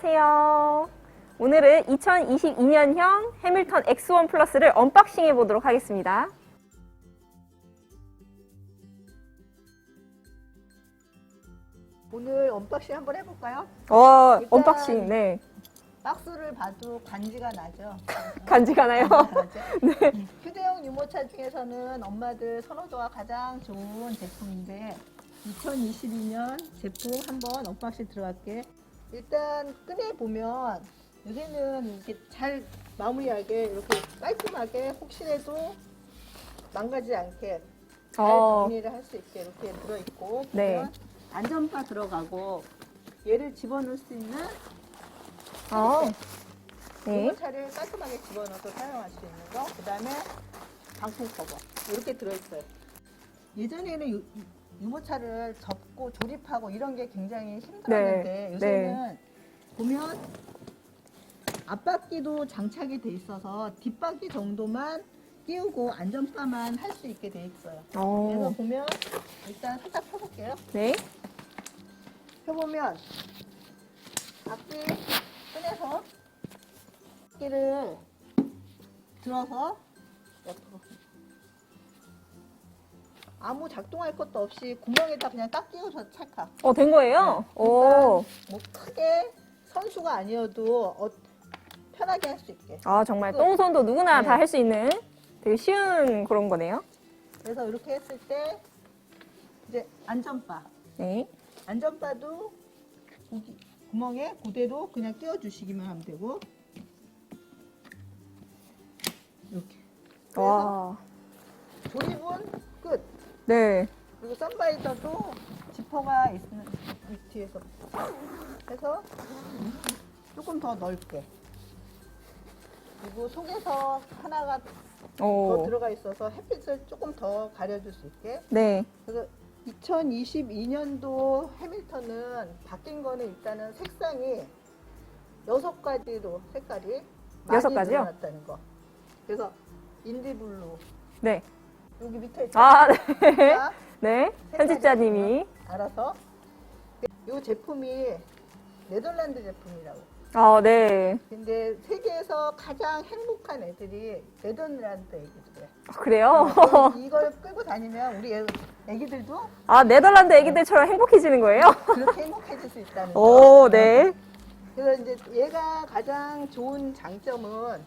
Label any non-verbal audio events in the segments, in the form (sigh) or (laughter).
안녕하세요. 오늘은 2022년형 해밀턴 X1 플러스를 언박싱 해보도록 하겠습니다. 오늘 언박싱 한번 해볼까요? 어, 일단- 언박싱, 네. 박스를 봐도 간지가 나죠. (laughs) 간지가 나요? 나죠? 음, (laughs) 휴대용 유모차 중에서는 엄마들 선호도가 가장 좋은 제품인데 2022년 제품 한번 언박싱 들어갈게. 일단 꺼내 보면 여기는 이렇게 잘 마무리하게 이렇게 깔끔하게 혹시라도 망가지지 않게 잘 어. 정리를 할 수 있게 이렇게 들어 있고 네. 보면 안전바 들어가고 얘를 집어넣을 수 있는 어. 네. 유모차를 깔끔하게 집어넣어서 사용할 수 있는 거, 그 다음에 방풍 커버 이렇게 들어있어요. 예전에는 유, 유모차를 접고 조립하고 이런 게 굉장히 힘들었는데 네, 요새는 보면 앞바퀴도 장착이 돼 있어서 뒷바퀴 정도만 끼우고 안전바만 할 수 있게 돼 있어요. 그래서 어. 보면 일단 살짝 펴볼게요. 네. 펴보면 바퀴 꺼내서 바퀴를 들어서 옆으로 아무 작동할 것도 없이 구멍에다 그냥 딱 끼워서 찰칵 어, 된 거예요? 네. 오. 뭐 크게 선수가 아니어도 어- 편하게 할 수 있게 아, 정말 똥손도 누구나 네. 다 할 수 있는 되게 쉬운 그런 거네요. 그래서 이렇게 했을 때 이제 안전바 네. 안전바도 고기- 구멍에 그대로 그냥 끼워주시기만 하면 되고 이렇게 그래서 와. 네. 그리고 썬바이저도 지퍼가 있는 이 뒤에서 해서 조금 더 넓게 그리고 속에서 하나가 더 오. 들어가 있어서 햇빛을 조금 더 가려줄 수 있게 네. 그래서 2022년도 해밀턴은 바뀐 거는 일단은 색상이 여섯 가지로 색깔이 많이 여섯 가지요? 늘어났다는 거. 그래서 인디블루 네. 여기 밑에 아, 네. (laughs) 네. 편집자님이. 알아서 이 제품이 네덜란드 제품이라고. 아, 네. 근데 세계에서 가장 행복한 애들이 네덜란드 애기들이에요. 아, 그래요? (laughs) 이걸 끌고 다니면 우리 애, 애기들도 아, 네덜란드 애기들처럼 행복해지는 거예요? 그렇게 (laughs) 행복해질 수 있다는 거. 오, 네. 그래서 이제 얘가 가장 좋은 장점은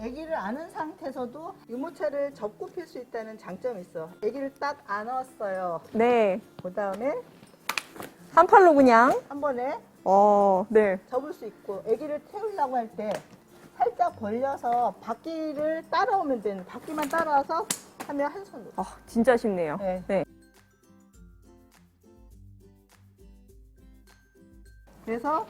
아기를 안은 상태에서도 유모차를 접고 필 수 있다는 장점이 있어. 아기를 딱 안았어요. 네. 그 다음에 한 팔로 그냥. 한 번에 어, 네. 접을 수 있고 아기를 태우려고 할 때 살짝 벌려서 바퀴를 따라오면 되는 바퀴만 따라와서 하면 한 손으로. 아, 진짜 쉽네요. 네. 네. 그래서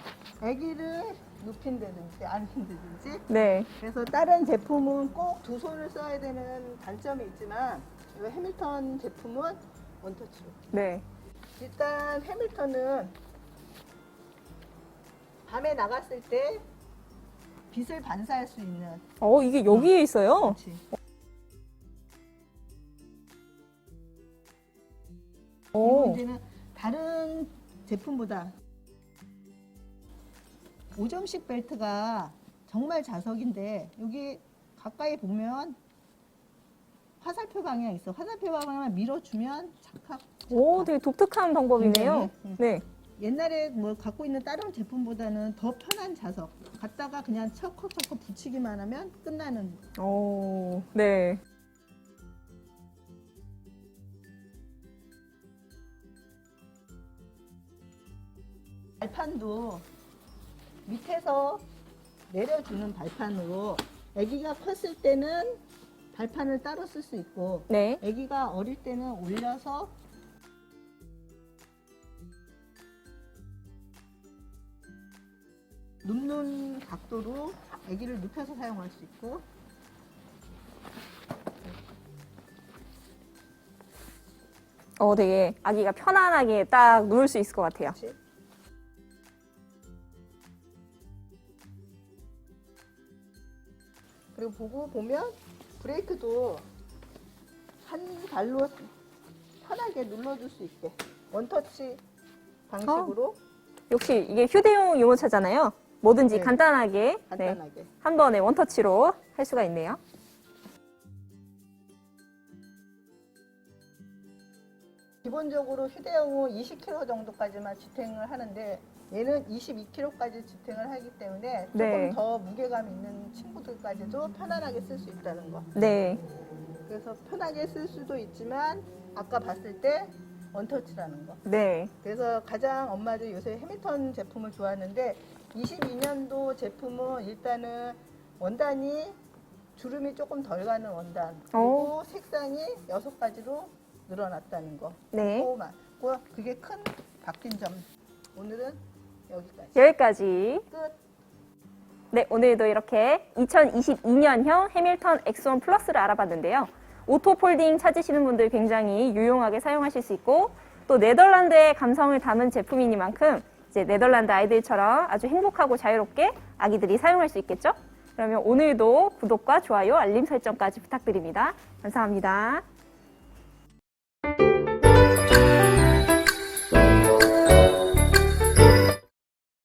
아기를 눕힌다든지 앉힌다든지 네. 그래서 다른 제품은 꼭 두 손을 써야 되는 단점이 있지만 이 해밀턴 제품은 원터치로. 네. 일단 해밀턴은 밤에 나갔을 때 빛을 반사할 수 있는 어, 이게 여기에 있어요? 그렇지. 그리고 오. 이제는 다른 제품보다 5점식 벨트가 정말 자석인데 여기 가까이 보면 화살표 방향 있어. 화살표 방향만 밀어주면 착각. 오, 되게 독특한 방법이네요. 네, 네. 옛날에 뭐 갖고 있는 다른 제품보다는 더 편한 자석. 갖다가 그냥 척척척 붙이기만 하면 끝나는. 오, 네. 발판도 밑에서 내려주는 발판으로 아기가 컸을 때는 발판을 따로 쓸 수 있고 네. 아기가 어릴 때는 올려서 눕는 각도로 아기를 눕혀서 사용할 수 있고 어, 되게 아기가 편안하게 딱 누울 수 있을 것 같아요. 그렇지? 그리고 보고 보면 브레이크도 한 발로 편하게 눌러줄 수 있게 원터치 방식으로 역시 이게 휴대용 유모차잖아요. 뭐든지 네. 간단하게, 네, 간단하게. 한 번에 원터치로 할 수가 있네요. 기본적으로 휴대용은 20kg 정도까지만 지탱을 하는데 얘는 22kg까지 지탱을 하기 때문에 조금 네. 더 무게감 있는 친구들까지도 편안하게 쓸 수 있다는 거. 네, 그래서 편하게 쓸 수도 있지만 아까 봤을 때 원터치라는 거. 네, 그래서 가장 엄마들이 요새 해밀턴 제품을 좋아하는데 22년도 제품은 일단은 원단이 주름이 조금 덜 가는 원단 그리고 색상이 여섯 가지로 늘어났다는 거. 네. 그거 그게 큰 바뀐 점. 오늘은 여기까지. 여기까지. 끝. 네, 오늘도 이렇게 2022년형 해밀턴 X1 플러스를 알아봤는데요. 오토 폴딩 찾으시는 분들 굉장히 유용하게 사용하실 수 있고 또 네덜란드의 감성을 담은 제품이니만큼 이제 네덜란드 아이들처럼 아주 행복하고 자유롭게 아기들이 사용할 수 있겠죠? 그러면 오늘도 구독과 좋아요, 알림 설정까지 부탁드립니다. 감사합니다.